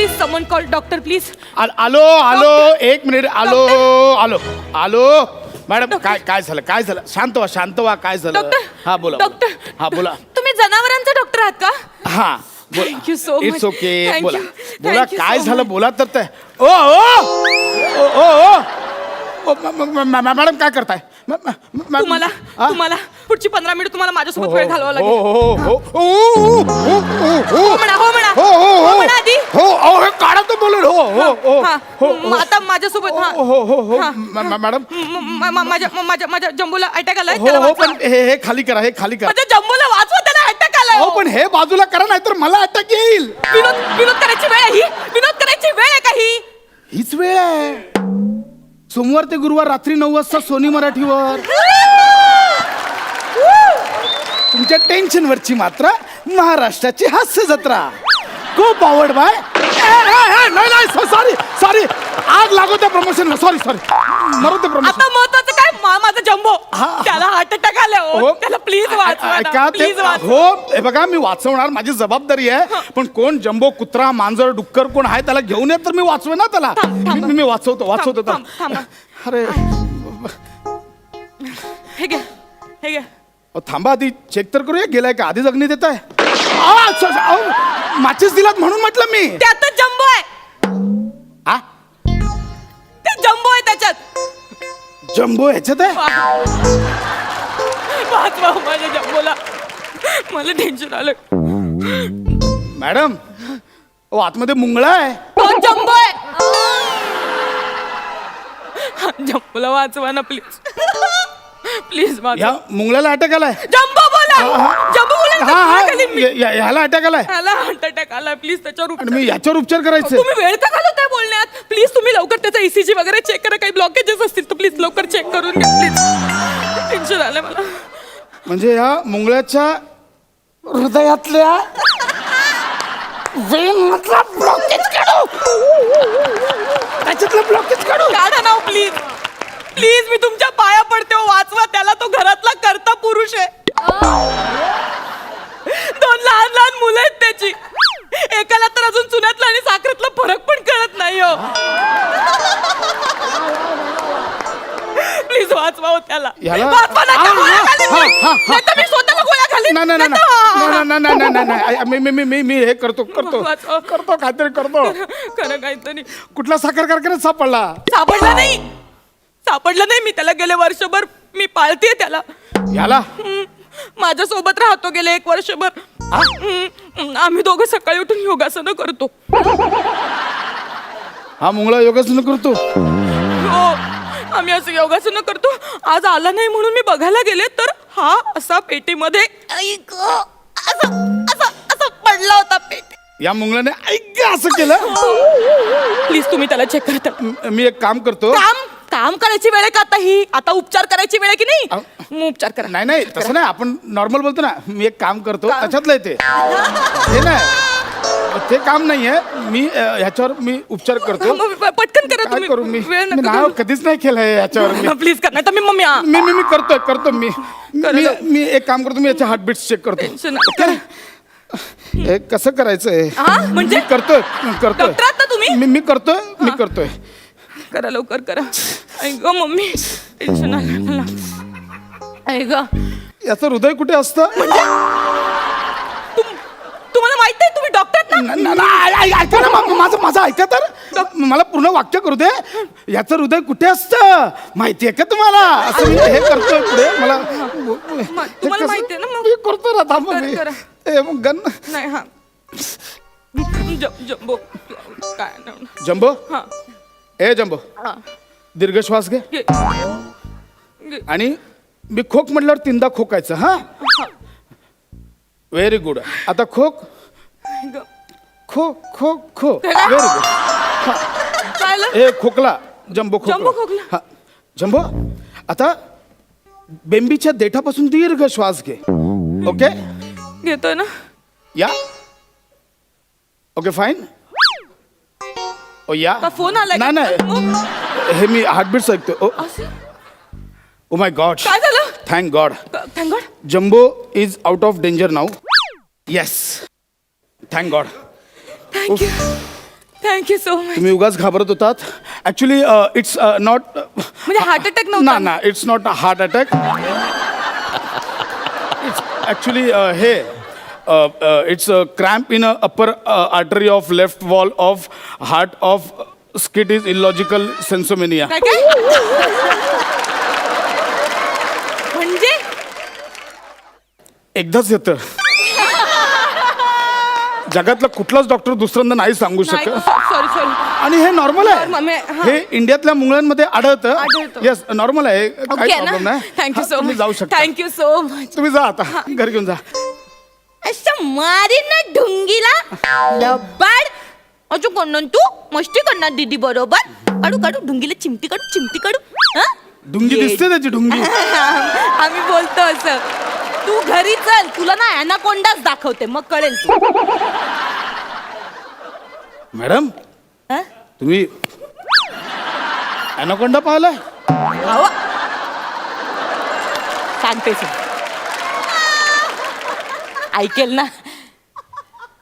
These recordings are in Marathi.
Please someone call doctor please. आल- आलो आलो एक मिनिट आलो आलो आलो. मॅडम काय काय झालं काय झालं? शांत व्हा शांत व्हा काय झालं? डॉक्टर हा बोला डॉक्टर बोला. हा बोला. तुम्ही जनावरांचा डॉक्टर आहात का? हा Thank you so it's. Okay Thank बोला you. बोला. Thank you काय so झालं? much. बोला तर ते. ओ ओ ओ ओ ओ. म- म- म- म- मॅडम काय करताय? म- म- म- तुम्हाला हा? तुम्हाला. पुढची पंधरा मिनिट तुम्हाला माझ्यासोबत वेळ घालवा हो, लागेल. हो, हो, हो, हो, म्हणा हो म्हणा. हो हो हो म्हणा आधी. काढा तो बोलेल म- आता माझ्यासोबत हा. हो हो हो. म- म- मॅडम. म- म- म- माझ्या म- माझ्या माझ्या जम्बूला अटॅक आलाय हो त्याला हो वाचवा. पण हे हे खाली करा हे खाली करा. माझ्या जम्बूला वाचवा त्याला अटॅक आलाय हो. पण हे बाजूला करा नाही तर मला अटॅक येईल. विनोद विनोद करायची वेळ आहे ही? विनोद करायची वेळ आहे का ही? हीच वेळ आहे. सोमवार ते गुरुवार रात्री नऊ वाजता सोनी मराठीवर. तुमच्या टेन्शनवरची मात्रा महाराष्ट्राची हास्य जत्रा. खूप आवड बाय नाही नाही सॉरी सॉरी आग लागू त्या प्रमोशन सॉरी सॉरी मरू ते प्रमोशन आता महत्वाचं काय? मा- माझा जम्बो. त्याला हार्ट अटॅक आलाय हो. त्याला प्लीज वाचवा ऐका ते प्लीज वाचवा. हो हे बघा मी वाचवणार. माझी जबाबदारी आहे. पण कोण जम्बो कुत्रा मांजर डुक्कर कोण आहे त्याला घेऊन येत तर मी वाचवे ना त्याला. थांब, थांब. मी- मी वाचवतो वाचवतो थांब, थांब, अरे. हे घे हे घे. अहो, थांबा आधी चेक तर करूया गेलाय का? आधीच अग्नी देत आहे माचीस दिलात म्हणून म्हटलं मी. त्यातच जम्बो आहे. आ? ते जम्बो आहे त्याच्यात. जम्बो ह्याच्यात आहे? वाचवा माझ्या जम्बोला मला टेन्शन आलं. मॅडम ओ आतमध्ये मुंगळा आहे. तो जम्बो आहे. हा, जम्बोला वाचवा ना प्लीज प्लीज वाचवा ह्या मुंगळ्याला अटॅक आलाय. जम्बो बोला. जम्बो बोला हा हा. ह्या- ह्याला अटॅक आलाय. त्याला हार्ट अटॅक आला प्लीज त्याच्यावर आणि उपचार मी याच्यावर उपचार करायचे. तुम्ही वेळ का घालवताय बोलण्यात. प्लीज तुम्ही लवकर त्याचा ईसीजी वगैरे चेक करा. काही ब्लॉकेजेस असतील तर प्लीज लवकर चेक करून घ्या. प्लीज टेन्शन आलं मला. म्हणजे ह्या मुंगळ्याच्या हृदयातल्या वेनमधला ब्लॉकेज काढू. त्याच्यातलं ब्लॉकेज काढू. काढा ना प्लीज प्लीज मी तुमच्या पडते हो, वाचवा त्याला तो घरातला करता पुरुष आहे दोन लहान लहान मुलं आहेत त्याची एकाला तर अजून चुन्यातला आणि साखरेतला फरक पण कळत नाही हो प्लीज वाचवा हो त्याला याला- वाचवा नाही तर हा, गोळ्या घालीन मी. हा. नाही तर मी स्वतःला गोळ्या घालीन. नाही नाही नाही नाही तर-. नाही, नाही, नाही, नाही, नाही, नाही. मी मी मी मी मी करतो करतो वाचवा. करतो काहीतरी करतो खरं काहीतरी कुठला साखर कारखान्यात सापडला सापडलं नाही सापडलं नाही मी त्याला. गेले वर्षभर मी पाळते त्याला. याला? हम्म, माझ्यासोबत राहतो गेले एक वर्षभर. हम्म, आम्ही दोघं सकाळी उठून योगासनं करतो. हा मुंगळा योगासन करतो? हो. आम्ही असं योगासनं करतो. आज आला नाही म्हणून मी बघायला गेले तर हा असा पेटीमध्ये आई गं, असं असं असं पडला होता पेटी. या मुंगळ्याने ऐक असं केलं? प्लीज तुम्ही त्याला चेक करता. म- मी एक काम करतो. काम? काम करायची वेळ आहे का आता ही? आता उपचार करायची वेळ आहे की नाही? मग उपचार करा. नाही नाही तसं नाही. आपण नॉर्मल बोलतो ना मी एक काम करतो? त्याच्यातलं आहे ते. हे नाही. ते काम नाहीये मी अ, ह्याच्यावर मी उपचार करतो. मग पटकन करा काय तुम्ही. करू मी? वेळ मी नका नाव कधीच नाही केलंय याच्यावर मी. प्लीज कर नाही तर मी मम्मी आ. मी मी मी करतोय करतो मी. मी एक काम करतो मी याचे हार्टबीट चेक करतो. टेन्शन नका करा. हे कसं करायचंय? हा? म्हणजे? मी करतोय करतोय. डॉक्टर आहात ना तुम्ही? मी मी करतोय मी करतोय. करा लवकर करा. ऐक ग मम्मी टेन्शन आलं मला. ऐक ग. याचं हृदय कुठे असतं? तुम तुम्हाला माहीत आहे तुम्ही डॉक्टर ना? न- न- न- ऐ- ऐ- ऐका ना मा- माझं माझं ऐका तर. मला पूर्ण वाक्य करू दे. याचं हृदय कुठे असतं? माहितीये का तुम्हाला? असं मी हे करतोय पुढे. मला हे. तुम्हाला कसं- ना मग? मी करतो ना थांब करा, मी. करा. ए, मग गन नाही हा. ज- जम्बो काय नाव? जम्बो? हा. ए जम्बो हा. दीर्घ श्वास घे. आणि मी खोक म्हटल्यावर तीनदा खोकायचं हा? व्हेरी गुड आता खोक. खो खो खो? Very good? ए खोकला. जम्बो खोकला. हा. जम्बो आता बेंबीच्या देठापासून दीर्घ श्वास घे ओके घेतोय ना? या. ओके फाईन ओ या. का फोन आलाय का? नाही नाही? हे मी हार्टबीट ऐकतो ओ? ओ माय गॉड काय झालं? Thank God thank God Jumbo is out of danger now yes thank God thank you thank you so much तुम्ही उगाच घाबरत होतात. ऍक्च्युली इट्स नॉट म्हणजे हार्ट अटॅक ना नव्हता ना it's not a heart attack actually हे it's cramp in a upper artery of left wall of heart of skit is illogical sensomania काय काय? म्हणजे? एकदाच येतं. जगातला कुठलाच डॉक्टर दुसऱ्यांदा नाही सांगू नाही शकत. सॉरी सॉरी आणि हे नॉर्मल Normal, आहे हा. हे इंडियातल्या मुलांमध्ये आढळतं. आढळतं. येस नॉर्मल आहे. काही ओके प्रॉब्लेम ना नाही. थँक्यू सो तुम्ही मच जाऊ शकता. थँक्यू सो मच तुम्ही जा आता. घरी घेऊन जा. अच्छा मारी ना ढुंगीला. लबाड. अजू कोण तू मस्ती करणार दीदी बरोबर. काढू काढू ढुंगीला चिमटी काढू चिमटी काढू. हं? ढुंगी. दिसते त्याची ढुंगी? आम्ही बोलतो असं. तू घरी चल तुला ना अॅनाकोंडाच दाखवते मग कळेल तू मॅडम हं? तुम्ही अॅनाकोंडा पाहिलाय? अहो. सांगते सर. ऐकेल ना?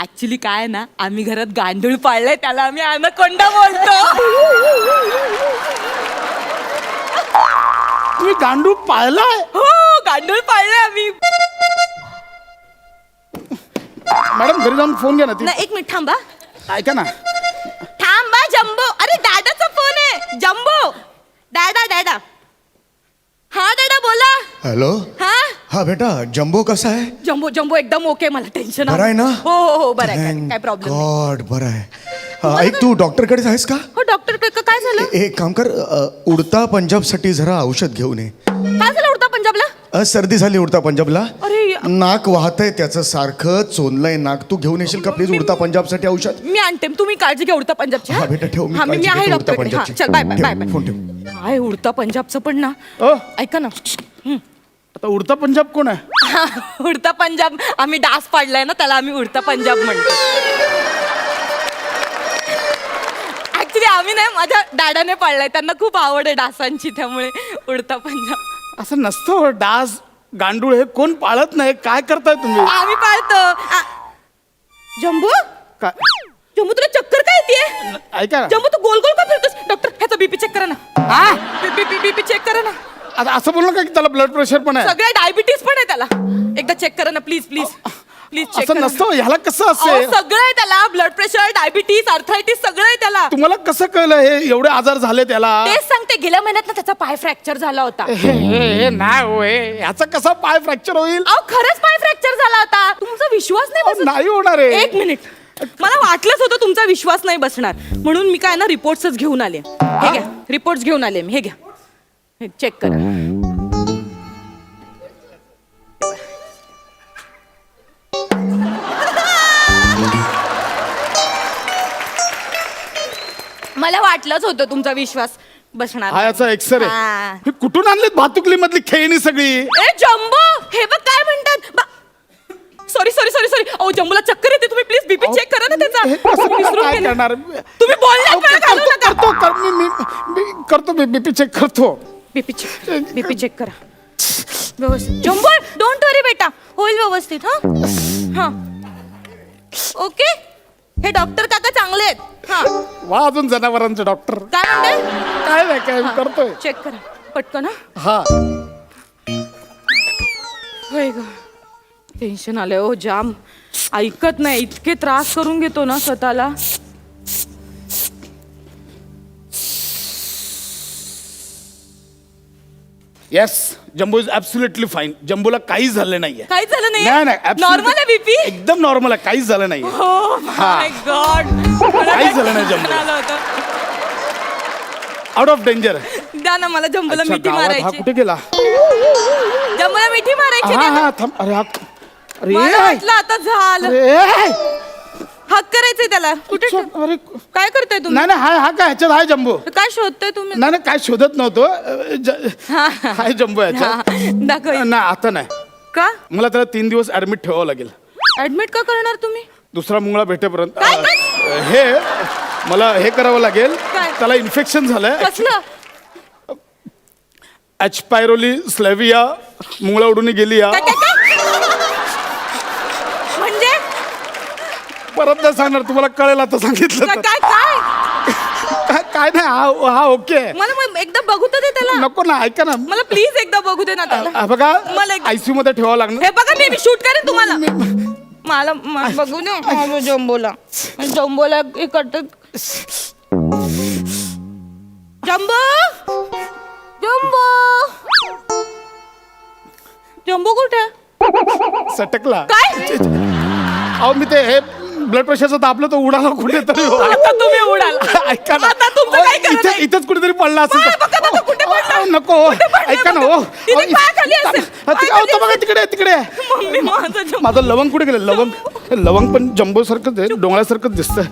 ऍक्च्युली काय ना आम्ही घरात गांडूळ पाळलंय त्याला आम्ही अॅनाकोंडा बोलतो. तुम्ही गांडूळ पाळलाय? हो गांडूळ पाळलंय आम्ही. मॅडम घरी जाऊन फोन घ्या ना ती. ना एक मिनिट थांबा. ऐका ना. थांबा जम्बो. अरे दादाचा फोन आहे. जम्बो. दादा दादा. हा दादा बोला. हॅलो? हा? हा बेटा जम्बो कसा आहे? जम्बो जम्बो एकदम ओके मला टेन्शन बरं आहे ना? हो हो हो बरं आहे काय- काय प्रॉब्लेम नाही. गॉड बरं आहे. हा, ऐक तू डॉक्टरकडेच आहेस का? हो डॉक्टर काय झालं? ए- एक काम कर अ, उडता पंजाबसाठी जरा औषध घेऊन ये. काय झालं उडता पंजाबला? अ, सर्दी झाली उडता पंजाबला. अरे नाक वाहतंय त्याचं सारखं चोनलंय नाक. तू घेऊन येशील का प्लीज उडता पंजाबसाठी औषध? मी आणते तुम्ही काळजी घ्या उडता पंजाबची हा बेटा ठेव मी हा मी मी काळजी आहे घेतो उडता डॉक्टर पंजाबची. चल बाय बाय ठेव, बाय बाय फोन ठेव. काय उडता पंजाबचं पण ना? ऐका ना. आता उडता पंजाब कोण आहे? उडता पंजाब आम्ही डास पाडलाय ना त्याला आम्ही उडता पंजाब म्हणतो. ऍक्च्युली आम्ही नाही माझ्या डॅडाने पाळलाय त्यांना खूप आवड आहे डासांची त्यामुळे उडता पंजाब. असं नसतं हो, डास गांडूळ हे कोण पाळत नाही काय करताय तुम्ही? आम्ही पाळतो. आ, जम्बू? काय? जम्बू तुला चक्कर काय येते ऐका ना. जम्बू तू गोल गोल का फिरतोस? डॉक्टर ह्याचा बीपी चेक करा ना. बीपी बीपी चेक करा ना. आता असं बोलू नका की त्याला ब्लड प्रेशर पण आहे. सगळ्या डायबिटीज पण आहे त्याला. एकदा चेक करा ना प्लीज प्लीज प्लीज चेक असं नसतं हो, ह्याला कसं असेल सगळं आहे त्याला. ब्लड प्रेशर डायबिटीज अर्थरायटिस सगळं आहे त्याला. तुम्हाला कसं कळलं हे? एवढे आजार झाले त्याला. तेच सांगते गेल्या महिन्यात ना त्याचा पाय फ्रॅक्चर झाला होता. हे हे हे नाही होय ह्याचा कसा पाय फ्रॅक्चर होईल? अहो खरंच पाय फ्रॅक्चर झाला होता. तुमचा विश्वास नाही अहो, बसत. नाही होणार आहे एक मिनिट मला वाटलंच होतं तुमचा विश्वास नाही बसणार. म्हणून मी काय ना रिपोर्ट्सच घेऊन आले. हे घ्या रिपोर्ट्स घेऊन आले मी. हे घ्या. चेक करा. मला वाटलंच होतं तुमचा विश्वास बसणार हा याचा एक्सरे हा. हे कुठून आणलीत भातुकली मधली खेळणी सगळी? ए जम्बो! हे बघ काय म्हणतात. सॉरी सॉरी सॉरी सॉरी अहो जम्बोला चक्कर येते. तुम्ही प्लीज बीपी चेक करा ना त्याचा. कसं तुम्ही विसरून काय गेले. करणार? तुम्ही बोलण्यात अहो, वेळ घालवू करतो नका. करतो कर- मी मी- मी करतो बीपी चेक करतो. बीपी चेक बीपी चेक करा. व्यवस्थित. जम्बो डोंट वरी बेटा. होईल व्यवस्थित हा? हा. ओके हे डॉक्टर काका चांगले आहेत. हा. वा अजून जनावरांचे डॉक्टर काय म्हणते काय नाही काय मी करतोय. चेक करा. पटकन हा? हा. होय ग. टेन्शन आलंय ओ जाम. ऐकत नाही इतके त्रास करून घेतो ना स्वतःला. Yes Jumbo is absolutely fine जम्बोला काहीच झालं नाहीये काहीच झालं नाही नाही नाही absolutely- नॉर्मल आहे बीपी एकदम नॉर्मल आहे काहीच झालं नाहीये हो माय गॉड काहीच झालं नाही जम्बोला. आउट ऑफ डेंजर द्या ना मला जंबूला मिठी हा मारायची कुठे गेला जंबूला मिठी मारायची हा द्या ना. हा थांब अरे हा अरे मला वाटलं आता झालं अरे हक करायचंय त्याला. कुठे अरे काय करताय तुम्ही? नाही नाही हाय हा काय ह्याच्यात हाय जम्बो. काय शोधताय तुम्ही? नाही नाही काय शोधत नव्हतो. अ, ज- हा. हाय जम्बो हा, ह्याच्यात. दाखव नाही आता नाही. का? मला त्याला तीन दिवस ऍडमिट ठेवावं लागेल. ऍडमिट का करणार तुम्ही? दुसरा मुंगळा भेटेपर्यंत काय, अ, हे मला हे करावं लागेल. काय? त्याला इन्फेक्शन झालंय. कसलं? ॲचपायरोली स्लेविया मुंगळा उडून गेली या. काय काय काय म्हणजे परत नाही सांगणार तुम्हाला कळेल आता सांगितलं काय तर. काय काय? काय नाही हा हा ओके. मला मग एकदा बघू तर दे त्याला. नको ना ऐका ना. मला प्लीज एकदा बघू दे ना त्याला. हा बघा मला एक- आयसीयू मध्ये ठेवावं लागणार. हे बघा मी शूट करेन तुम्हाला. मला बघू दे. जम्बोला. जम्बोला हे करतात जम्बो! जम्बो! जम्बो कुठे? सटकला. काय? अहो मी ते हे ब्लड प्रेशरचं दाबलं तर उडाला कुठे तरी हो. आता तुम्ही उडाल. ऐका ना. आता तुमचं काय अहो, इथे इथेच कुठेतरी पडला असेल बघा, बघा, बघा, कुठे पडला? अहो, नको. पडला ऐका ना बघा? हो तिथे अहो, पायाखाली असेल. हा, तिकडे- अहो, तो बघा तिकडे तिकडे. मम्मी माझं माझं लवंग कुठे गेलं? लवंग हे लवंग पण जम्बो सारखंच आहे डोंगळ्यासारखंच दिसतंय.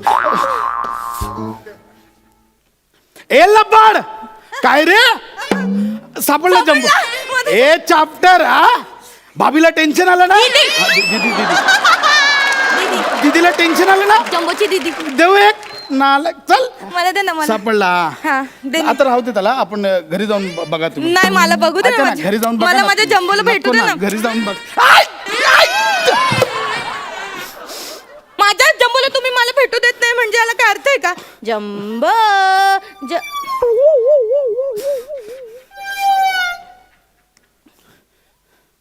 ए लबाड! काय रे? सापडलं जम्बो. सापडला. ए चाप्टर हा? भाभीला टेन्शन आलं ना? दीदी दीदी दीदीला टेन्शन आलं ना? जम्बोची दीदी. देऊ एक. चल. मला दे ना मला. सापडला. हा दे ना. आता राहू दे त्याला. आपण अ, घरी जाऊन ब- बघा तुम्ही. नाही मला बघू दे ऐका ना माझ्या- घरी जाऊन बघा मला ना. माझ्या जम्बोला भेटू दे ना. घरी जाऊन बघ. आय! आय! माझ्या जम्बोला तुम्ही मला भेटू देत नाही म्हणजे याला काय अर्थ आहे का? जम्बो ज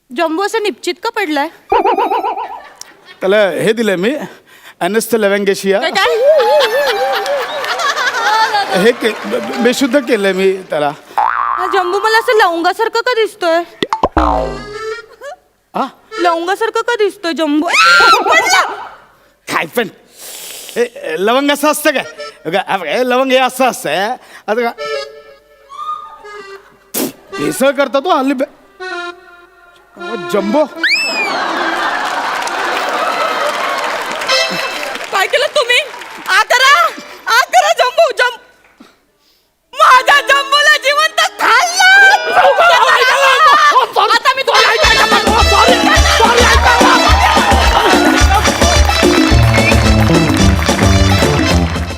जम्बो असं निश्चित का पडलाय? त्याला हे दिलंय मी अनस्त लवंगेशिया हे के बेशुद्ध केलंय मी त्याला हा जम्बो मला असं लवंगासारखं का दिसतोय हा लवंगासारखं का दिसतोय जम्बो. काय पण हे लवंग असं असतं काय हा बघा, हे लवंग हे असं असतंय आता का भेसळ करता तो हल्ली बे- अहो, जम्बो